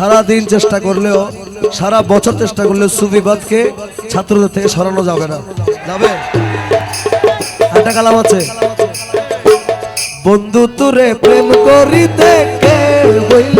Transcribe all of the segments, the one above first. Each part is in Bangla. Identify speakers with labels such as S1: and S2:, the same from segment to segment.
S1: সারা দিন চেষ্টা করলেও, সারা বছর চেষ্টা করলেও সুফিবাদকে ছাত্রদের থেকে সরানো যাবে না। যাবে? একটা কালাম আছে। বন্ধু, তুরে প্রেম করিতে কে বইলাছে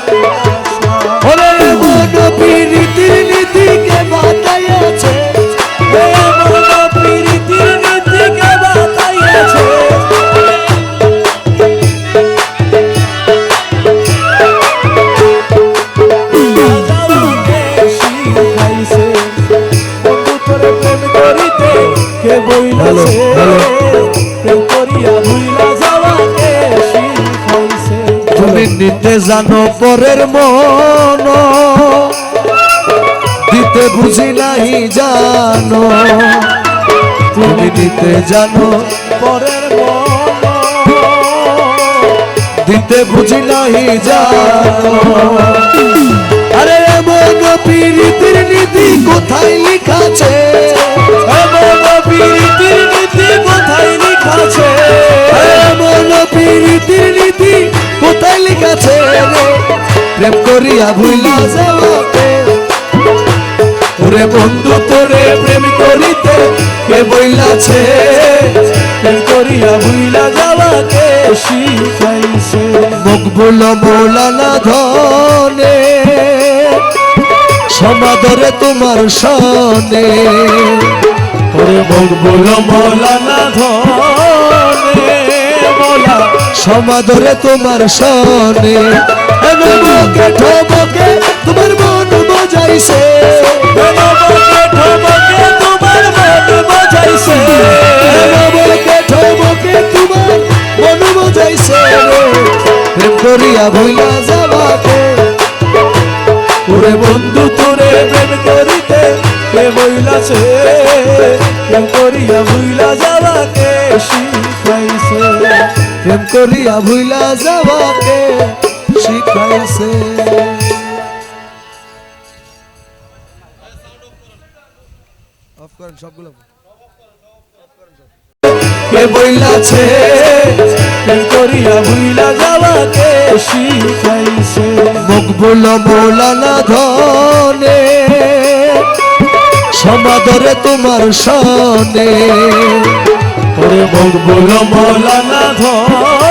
S1: কে বইলাছে প্রেম করিয়া ভুইলা যাওয়াকে শিখাইছে। তুমি নিতে জানো পরের মন। দিতে বুঝি নাই জানো। তুমি দিতে জানো পরের মন। দিতে বুঝি নাই জানো। আরে এমন পীড়িতির নীতি কোথায় লিখাছে করিয়া ভুইলা যাওয়াকে বন্ধু তোরে প্রেম করিতে কে বইলাছে? প্রেম করিয়া ভুইলা যাওয়াকে শিখাইছে মকবুল মৌলানা ধনে। সমাদরে তোমার সনে। ওরে মকবুল মৌলানা ধনে। সমাদরে তোমার সনে। এমন বকে ঠবকে তোমার মন মজাইছে এমন বকে ঠবকে তোমার মন মজাইছে এমন বকে ঠবকে তোমার মন মজাইছে প্রেম করিয়া ভুইলা যাবাকে। ওরে বন্ধু তোরে প্রেম করিতে কে বইলাছে প্রেম করিয়া ভুইলা যাবাকে শিখাইছে। প্রেম করিয়া ভুইলা যাবাকে। শিখাইছে অফ করেন সবগুলো কে বইলাছে? প্রেম করিয়া ভুইলা যাওয়াকে শিখাইছে। মকবুল মৌলানা ধনে, সমাদরে তোমার সনে। ওরে মকবুল মৌলানা ধনে।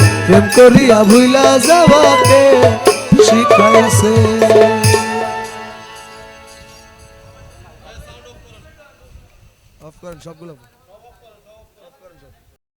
S1: প্রেম করিয়া ভুইলা যাওয়াকে শিখাইছে অফ করেন সবগুলো।